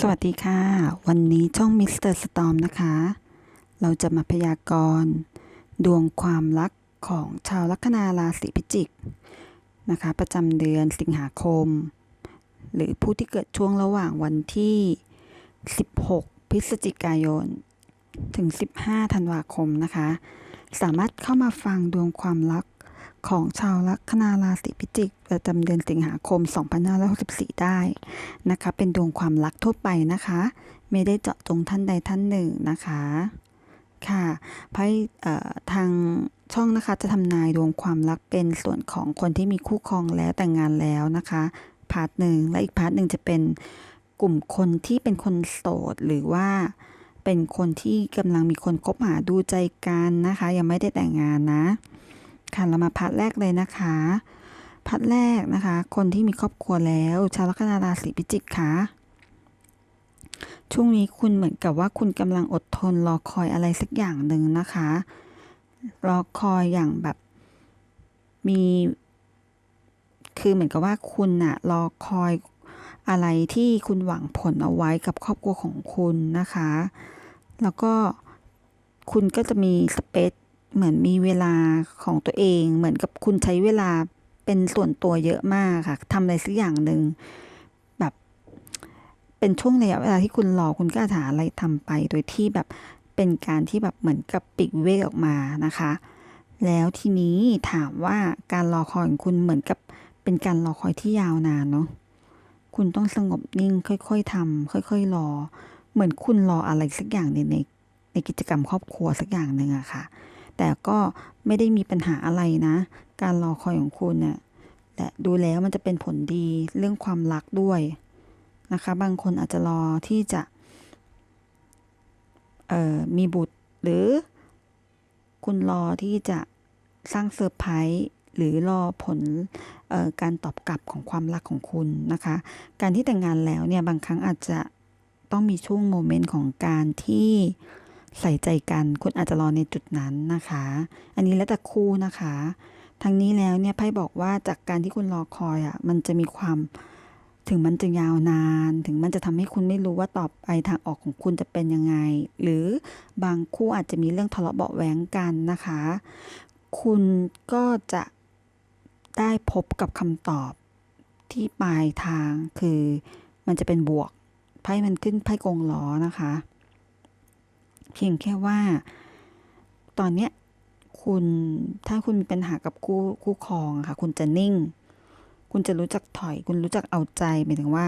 สวัสดีค่ะ วันนี้ช่องมิสเตอร์สตอมนะคะ เราจะมาพยากรณ์ดวงความรักของชาวลัคนาราศีพิจิกนะคะ ประจำเดือนสิงหาคม หรือผู้ที่เกิดช่วงระหว่างวันที่ 16 พฤศจิกายน ถึง 15 ธันวาคมนะคะ สามารถเข้ามาฟังดวงความรัก ของชาวลัคนาราศีพิจิกประจำเดือนสิงหาคม 2564 ได้นะคะ เป็นดวงความรักทั่วไปนะคะ ไม่ได้เจาะจงท่านใดท่านหนึ่งนะคะ ค่ะไพ่ทางช่องนะคะจะทำนายดวงความรักเป็นส่วนของคนที่มีคู่ครองแล้วแต่งงานแล้วนะคะ พาร์ทหนึ่งและอีกพาร์ทหนึ่งจะเป็นกลุ่มคนที่เป็นคนโสดหรือว่าเป็นคนที่กำลังมีคนคบหาดูใจกันนะคะ ยังไม่ได้แต่งงานนะ ค่ะเรามาพาร์ทแรกเลยนะคะพัดแรกนะคะ คนที่มีครอบครัวแล้ว ชาวลัคนาราศีพิจิกค่ะช่วงนี้คุณเหมือนกับว่าคุณกำลังอดทนรอคอยอะไรสักอย่างหนึ่งนะคะ รอคอยอย่างแบบมี คือเหมือนกับว่าคุณน่ะรอคอยอะไรที่คุณหวังผลเอาไว้กับครอบครัวของคุณนะคะ แล้วก็คุณก็จะมีสเปซ เหมือนมีเวลาของตัวเอง เหมือนกับคุณใช้เวลาเป็นส่วนตัวเยอะมากค่ะทำอะไรสักอย่างหนึ่งแบบ เป็นช่วงระยะเวลาที่คุณรอคุณก็าหาอะไรทำไป โดยที่แบบเป็นการที่แบบเหมือนกับปลีกเวกออกมานะคะ แล้วทีนี้ถามว่าการรอคอยของคุณเหมือนกับเป็นการรอคอยที่ยาวนานเนาะคุณต้องสงบนิ่งค่อย ๆทำค่อย ๆ รอ เหมือนคุณรออะไรสักอย่างในในในกิจกรรมครอบครัวสักอย่างหนึ่งอะค่ะ แต่ก็ไม่ได้มีปัญหาอะไรนะ การรอคอยของคุณเนี่ยแต่ดูแล้วมันจะเป็นผลดีเรื่องความรักด้วยนะคะ บางคนอาจจะรอที่จะมีบุตรหรือ คุณรอที่จะสร้างเซอร์ไพรส์หรือรอผลการตอบกลับของความรักของคุณนะคะ การที่แต่งงานแล้วเนี่ยบางครั้งอาจจะต้องมีช่วงโมเมนต์ของการที่ ใส่ใจกัน คุณอาจจะรอในจุดนั้นนะคะ อันนี้แล้วแต่คู่นะคะ ทั้งนี้แล้วเนี่ยไพ่บอกว่าจากการที่คุณรอคอยอะ่ะมันจะมีความถึงมันจะยาวนาน ถึงมันจะทำให้คุณไม่รู้ว่าต่อไปทางออกของคุณจะเป็นยังไง หรือบางคู่อาจจะมีเรื่องทะเลาะเบาแหวงกันนะคะ คุณก็จะได้พบกับคำตอบที่ปลายทางคือมันจะเป็นบวกไพ่มันขึ้นไพ่กงล้อนะคะ เพียงแค่ว่า ตอนเนี้ยคุณถ้าคุณมีปัญหากับคู่คู่ครองค่ะ คุณจะนิ่ง คุณจะรู้จักถอย คุณรู้จักเอาใจหมายถึงว่า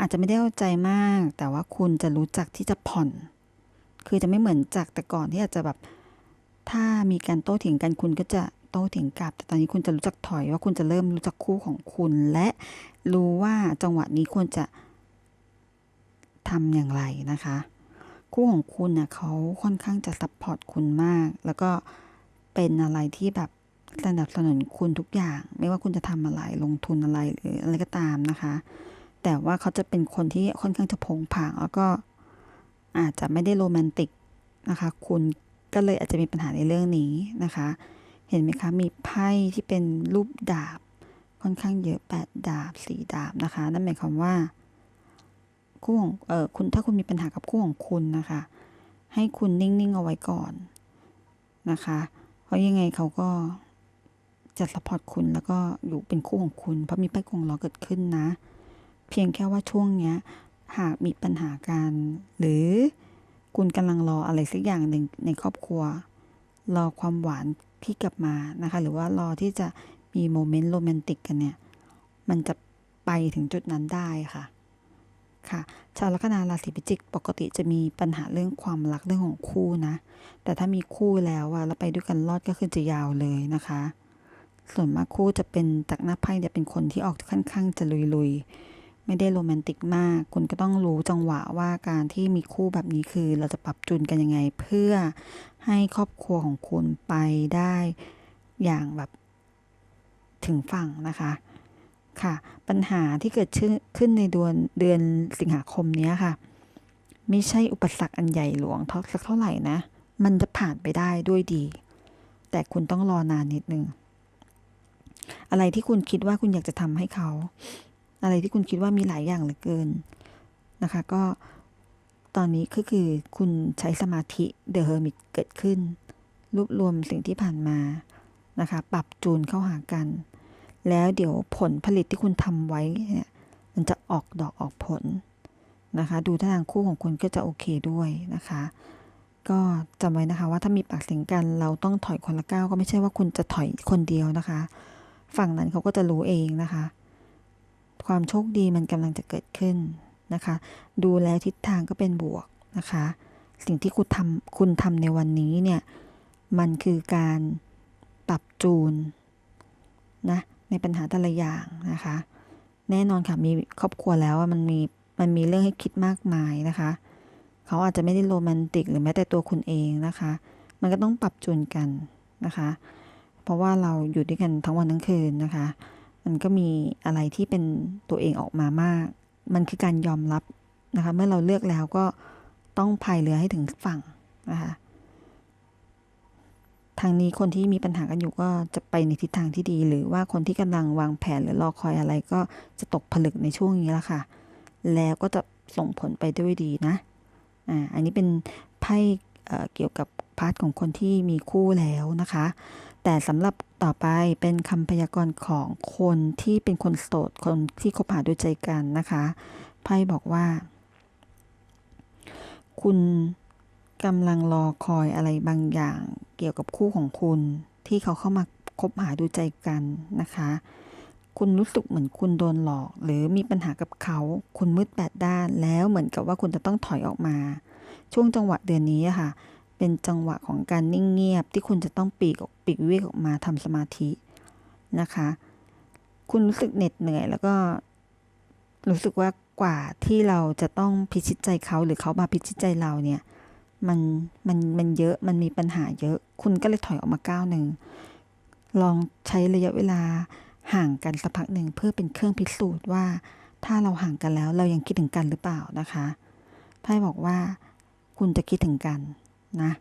อาจจะไม่ได้เอาใจมาก แต่ว่าคุณจะรู้จักที่จะผ่อน คือจะไม่เหมือนจากแต่ก่อนที่อาจจะแบบ ถ้ามีการโต้เถียงกันคุณก็จะโต้เถียงกลับ แต่ตอนนี้คุณจะรู้จักถอยว่าคุณจะเริ่มรู้จักคู่ของคุณ และรู้ว่าจังหวะนี้ควรจะทำอย่างไรนะคะ คู่ของคุณนะเขาค่อนข้างจะซัพพอร์ตคุณมาก แล้วก็เป็นอะไรที่แบบสนับสนุนคุณทุกอย่าง ไม่ว่าคุณจะทำอะไรลงทุนอะไรหรืออะไรก็ตามนะคะ แต่ว่าเขาจะเป็นคนที่ค่อนข้างจะพงผาง แล้วก็อาจจะไม่ได้โรแมนติกนะคะ คุณก็เลยอาจจะมีปัญหาในเรื่องนี้นะคะ เห็นไหมคะ มีไพ่ที่เป็นรูปดาบ ค่อนข้างเยอะแปดดาบสี่ดาบนะคะ นั่นหมายความว่า คู่ของเออคุณถ้าคุณมีปัญหากับคู่ของคุณนะคะ ให้คุณนิ่งๆเอาไว้ก่อนนะคะ เพราะยังไงเขาก็จะสปอร์ตคุณแล้วก็อยู่เป็นคู่ของคุณ เพราะมีไพ่กงล้อเกิดขึ้นนะ เพียงแค่ว่าช่วงเนี้ยหากมีปัญหาการหรือคุณกำลังรออะไรสักอย่างหนึ่งในครอบครัว รอความหวานที่กลับมานะคะ หรือว่ารอที่จะมีโมเมนต์โรแมนติกกันเนี่ย มันจะไปถึงจุดนั้นได้ค่ะ ค่ะชาวลัคนาราศีพิจิกปกติจะมีปัญหาเรื่องความรักเรื่องของคู่นะ แต่ถ้ามีคู่แล้วอะแล้วไปด้วยกันรอดก็คือจะยาวเลยนะคะ ส่วนมากคู่จะเป็นจากหน้าไพ่เนี่ยเป็นคนที่ออกค่อนข้างจะลุยๆ ไม่ได้โรแมนติกมาก คุณก็ต้องรู้จังหวะว่าการที่มีคู่แบบนี้คือ เราจะปรับจูนกันยังไง เพื่อให้ครอบครัวของคุณไปได้อย่างแบบถึงฝั่งนะคะ ค่ะ ปัญหาที่เกิดขึ้นในเดือนเดือนสิงหาคมนี้ค่ะ ไม่ใช่อุปสรรคอันใหญ่หลวงเท่าสักเท่าไหร่นะ มันจะผ่านไปได้ด้วยดี แต่คุณต้องรอนานนิดนึง อะไรที่คุณคิดว่าคุณอยากจะทำให้เขา อะไรที่คุณคิดว่ามีหลายอย่างเหลือเกินนะคะ ก็ตอนนี้ก็คือคุณใช้สมาธิ The Hermit เกิดขึ้น รวบรวมสิ่งที่ผ่านมานะคะ ปรับจูนเข้าหากัน แล้วเดี๋ยวผลผลิตที่คุณทำไว้เนี่ยมันจะออกดอกออกผลนะคะ ดูท่าทางคู่ของคุณก็จะโอเคด้วยนะคะ ก็จำไว้นะคะว่าถ้ามีปากเสียงกันเราต้องถอยคนละก้าวก็ไม่ใช่ว่าคุณจะถอยคนเดียวนะคะ ฝั่งนั้นเขาก็จะรู้เองนะคะ ความโชคดีมันกำลังจะเกิดขึ้นนะคะ ดูแล้วทิศทางก็เป็นบวกนะคะ สิ่งที่คุณทำคุณทำในวันนี้เนี่ยมันคือการปรับจูนนะ ในปัญหาแต่ละอย่างนะคะ แน่นอนค่ะมีครอบครัวแล้วมันมีมันมีเรื่องให้คิดมากมายนะคะ เขาอาจจะไม่ได้โรแมนติกหรือแม้แต่ตัวคุณเองนะคะ มันก็ต้องปรับจูนกันนะคะ เพราะว่าเราอยู่ด้วยกันทั้งวันทั้งคืนนะคะ มันก็มีอะไรที่เป็นตัวเองออกมามาก มันคือการยอมรับนะคะ เมื่อเราเลือกแล้วก็ต้องพายเรือให้ถึงฝั่งนะคะ ทางนี้คนที่มีปัญหากันอยู่ก็จะไปในทิศทางที่ดี หรือว่าคนที่กำลังวางแผนหรือรอคอยอะไรก็จะตกผลึกในช่วงนี้แหละค่ะ แล้วก็จะส่งผลไปด้วยดีนะ อ่า อันนี้เป็นไพ่เกี่ยวกับพาร์ทของคนที่มีคู่แล้วนะคะ แต่สำหรับต่อไปเป็นคำพยากรณ์ของคนที่เป็นคนโสด คนที่คบหาด้วยใจกันนะคะ ไพ่บอกว่า คุณ กำลังรอคอยอะไรบางอย่างเกี่ยวกับคู่ของคุณ ที่เขาเข้ามาคบหาดูใจกันนะคะ คุณรู้สึกเหมือนคุณโดนหลอก หรือมีปัญหากับเขา คุณมืดแปดด้านแล้วเหมือนกับว่าคุณจะต้องถอยออกมา ช่วงจังหวะเดือนนี้ค่ะ เป็นจังหวะของการนิ่งเงียบ ที่คุณจะต้องปีกออกปีกวิเวกออกมาทำสมาธินะคะ คุณรู้สึกเหน็ดเหนื่อยแล้วก็รู้สึกว่ากว่าที่เราจะต้องพิชิตใจเขาหรือเขามาพิชิตใจเราเนี่ย มันมันมันเยอะมันมีปัญหาเยอะ คุณก็เลยถอยออกมาก้าวหนึ่งลองใช้ระยะเวลาห่างกันสักพักหนึ่งเพื่อเป็นเครื่องพิสูจน์ว่า ถ้าเราห่างกันแล้วเรายังคิดถึงกันหรือเปล่านะคะไพ่บอกว่าคุณจะคิดถึงกันนะ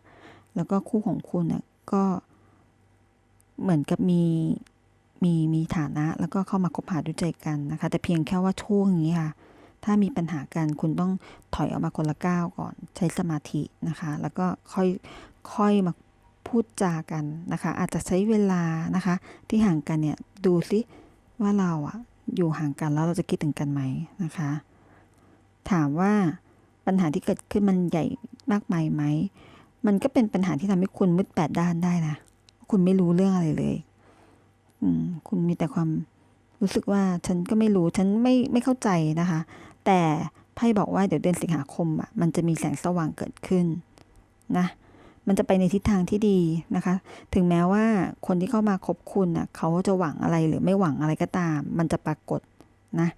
แล้วก็คู่ของคุณน่ะก็เหมือนกับมีมีมีฐานะแล้วก็เข้ามาคบหาดูใจกันนะคะ แต่เพียงแค่ว่าช่วงนี้ค่ะ ถ้ามีปัญหากันคุณต้องถอยออกมาคนละก้าวก่อนใช้สมาธินะคะ แล้วก็ค่อยค่อยมาพูดจากันนะคะ อาจจะใช้เวลานะคะ ที่ห่างกันเนี่ยดูซิว่าเราอะอยู่ห่างกันแล้วเราจะคิดถึงกันไหมนะคะ ถามว่าปัญหาที่เกิดขึ้นมันใหญ่มากมายไหมมันก็เป็นปัญหาที่ทำให้คุณมืดแปดด้านได้นะคุณไม่รู้เรื่องอะไรเลยอืมคุณมีแต่ความรู้สึกว่าฉันก็ไม่รู้ฉันไม่ไม่เข้าใจนะคะ แต่ไพ่บอกว่าเดี๋ยวเดือนสิงหาคมอะมันจะมีแสงสว่างเกิดขึ้นนะมันจะไปในทิศทางที่ดีนะคะ ถึงแม้ว่าคนที่เข้ามาคบคุณอะเขาจะหวังอะไรหรือไม่หวังอะไรก็ตาม มันจะปรากฏนะ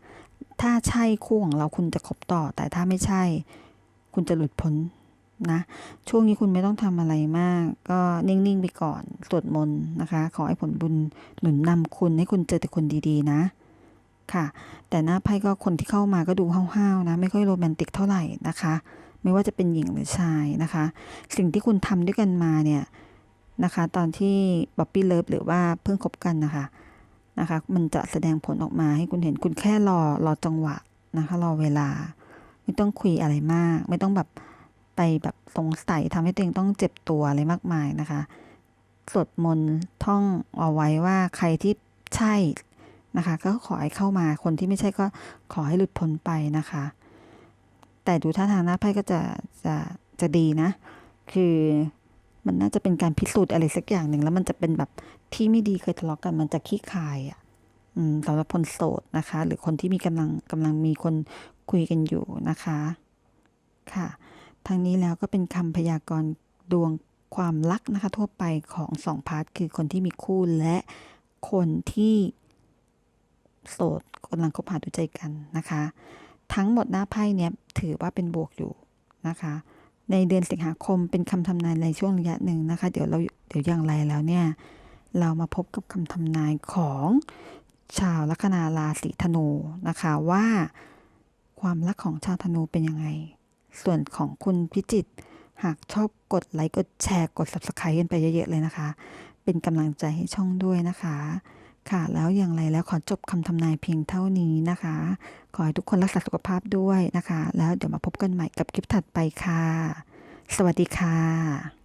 ถ้าใช่คู่ของเราคุณจะคบต่อ แต่ถ้าไม่ใช่ คุณจะหลุดพ้นนะ ช่วงนี้คุณไม่ต้องทำอะไรมาก ก็นิ่ง ๆ ไปก่อน สวดมนต์นะคะ ขอให้ผลบุญหนุนนำคุณให้คุณเจอแต่คนดี ๆ นะ ค่ะ แต่หน้าไพ่ก็คนที่เข้ามาก็ดูห้าวๆนะ ไม่ค่อยโรแมนติกเท่าไหร่นะคะ ไม่ว่าจะเป็นหญิงหรือชายนะคะ สิ่งที่คุณทำด้วยกันมาเนี่ยนะคะ ตอนที่บ๊อบบี้เลิฟหรือว่าเพิ่งคบกันนะคะนะคะ มันจะแสดงผลออกมาให้คุณเห็นคุณแค่รอรอจังหวะนะคะรอเวลา ไม่ต้องคุยอะไรมาก ไม่ต้องแบบไปแบบสงสัยทำให้ตัวเองต้องเจ็บตัวอะไรมากมายนะคะสวดมนต์ท่องเอาไว้ว่าใครที่ใช่ นะคะ ก็ขอให้เข้ามาคนที่ไม่ใช่ก็ขอให้หลุดพ้นไปนะคะ แต่ดูท่าทางหน้าไพ่ก็จะจะจะดีนะ คือมันน่าจะเป็นการพิสูจน์อะไรสักอย่างหนึ่งแล้วมันจะเป็นแบบที่ไม่ดีเคยทะเลาะกันมันจะขี้คายอะอืมสำหรับคนโสดนะคะ หรือคนที่มีกำลังกำลังมีคนคุยกันอยู่นะคะค่ะทางนี้แล้วก็เป็นคำพยากรณ์ดวงความรักนะคะ ทั่วไปของสองพาร์ทคือคนที่มีคู่และคนที่ โสดกำลังคบหาดูใจกันนะคะ ทั้งหมดหน้าไพ่เนี้ยถือว่าเป็นบวกอยู่นะคะ ในเดือนสิงหาคมเป็นคำทำนายในช่วงระยะหนึ่งนะคะ เดี๋ยวเราเดี๋ยวอย่างไรแล้วเนี่ยเรามาพบกับคำทำนายของชาวลัคนาราศีธนูนะคะว่าความรักของชาวธนูเป็นยังไง ส่วนของคุณพิจิต หากชอบกดไลค์กดแชร์กด subscribe กันไปเยอะๆเลยนะคะ เป็นกำลังใจให้ช่องด้วยนะคะ ค่ะแล้วอย่างไรแล้วขอจบคำทำนายเพียงเท่านี้นะคะ ขอให้ทุกคนรักษาสุขภาพด้วยนะคะ แล้วเดี๋ยวมาพบกันใหม่กับคลิปถัดไปค่ะ สวัสดีค่ะ